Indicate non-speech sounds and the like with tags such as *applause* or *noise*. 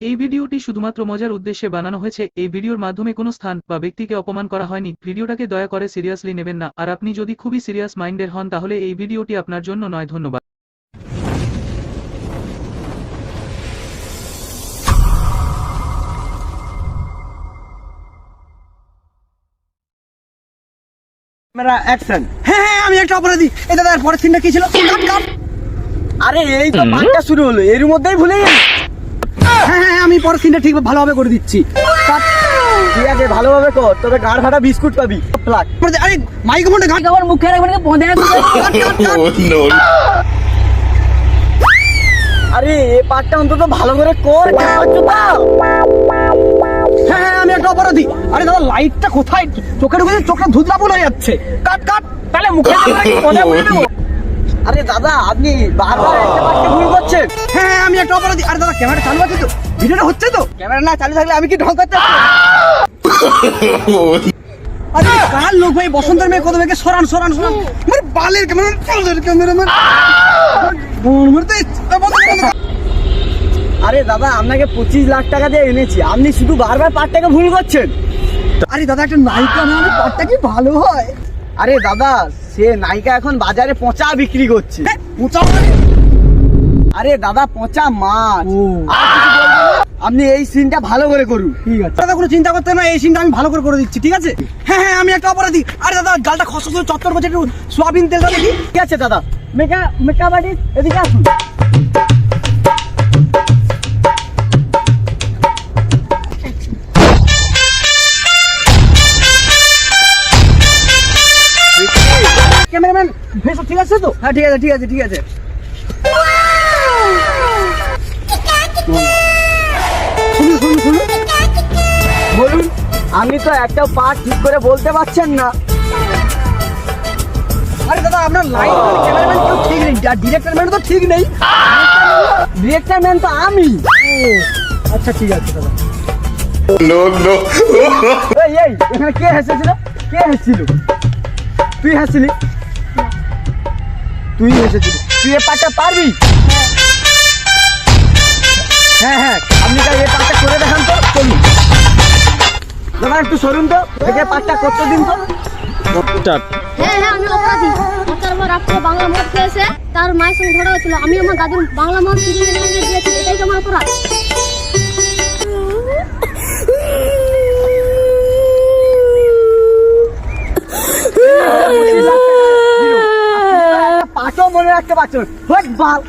এই ভিডিওটি শুধুমাত্র মজার উদ্দেশ্যে বানানো হয়েছে। এই ভিডিওর মাধ্যমে কোনো স্থান বা ব্যক্তিকে অপমান করা হয়নি। ভিডিওটাকে দয়া করে সিরিয়াসলি নেবেন না। আর আপনি যদি খুবই সিরিয়াস মাইন্ডের হন তাহলে এই ভিডিওটি আপনার জন্য নয়। ধন্যবাদ। ক্যামেরা অ্যাকশন হ্যাঁ হ্যাঁ আমি একটা অপরাধী। এই দাদা পরের সিনটা কি ছিল? *coughs* কাট কাট আরে এই তো শুরু হলো। এর মধ্যেই ভুলে গেলি হ্যাঁ আমি পরের সিনটা ঠিক ভালোভাবে করে দিচ্ছি। কাট ঠিক আছে ভালোভাবে কর তবে গাড় ফাটা বিস্কুট পাবি। প্লাক আরে মাইক্রোফোনটা ঘাট আমার মুখে রাখবেন পদে আরে এই পার্টটা অন্তত ভালো করে কর হ্যাঁ হ্যাঁ আমি একটা অপরাধী। আরে দাদা লাইটটা কোথায়? চোখে চোখটা ধুতলা বলে যাচ্ছে। কাট কাট। তাহলে মুখে আরে দাদা, আপনি বারবার ভুল করছেন। হ্যাঁ আমি একটা অপরাধী। আরে দাদা, ক্যামেরা চালু আছে তো। ভিডিওটা হচ্ছে তো। ক্যামেরা না চালু থাকলে আমি কি ঢং করতে? আরে লোক ভাই? মেয়ে সরান সরান মানে বালের আরে দাদা, আপনাকে পঁচিশ লাখ টাকা দিয়ে এনেছি। আপনি শুধু বারবার পাটটাকে ভুল করছেন। আরে দাদা, একটা নায়িকা পাটটা কি ভালো হয়? আরে দাদা সে নায়িকা এখন বাজারে পচা বিক্রি করছে। পচা আরে দাদা পচা মাছ। আপনি এই সিনটা ভালো করে করুন। ঠিক আছে। দাদা কোনো চিন্তা করতে না এই সিনটা আমি ভালো করে করে দিচ্ছি ঠিক আছে? হ্যাঁ হ্যাঁ আমি একটা অপরাধী। আরে দাদা জালটা খসখস চত্বর বছর একটু সোয়াবিন তেল দেখি। ঠিক আছে দাদা। মেকা মেকআপ আর্টিস্ট এদিকে আসুন। ক্যামেরাম্যান ভেসো ঠিক আছে তো? হ্যাঁ ঠিক আছে ঠিক আছে ঠিক আছে। শুনুন শুনুন শুনুন। বলুন আমি তো একটা পার্ট ঠিক করে বলতে পারছেন না। আরে দাদা আপনার লাইন ক্যামেরাম্যান কেউ ঠিক নেই আর ডিরেক্টর ম্যান তো ঠিক নেই। ডিরেক্টর ম্যান তো আমি। আচ্ছা ঠিক আছে দাদা. এই এই এখানে কে হেসেছিল? কে হেসেছিল? তুই হেসেছিলি? তুই এসেছিলি। তুই এ পাটটা পারবি? হ্যাঁ হ্যাঁ আপনি তাই এ পাটটা করে দেখান তো চলুন। দাদা একটু সরুন তো দেখে পাটটা করতে দিন তো। হ্যাঁ হ্যাঁ আমি অপরাধী। চারবার রাত্রে বাংলা মদ খেয়েছে তার মায়ের সঙ্গে ঝগড়া হয়েছিল। আমি আমার দাদুর বাংলা মদ ফিরিয়ে দিয়েছি মনে রাখতে পারছ। বাল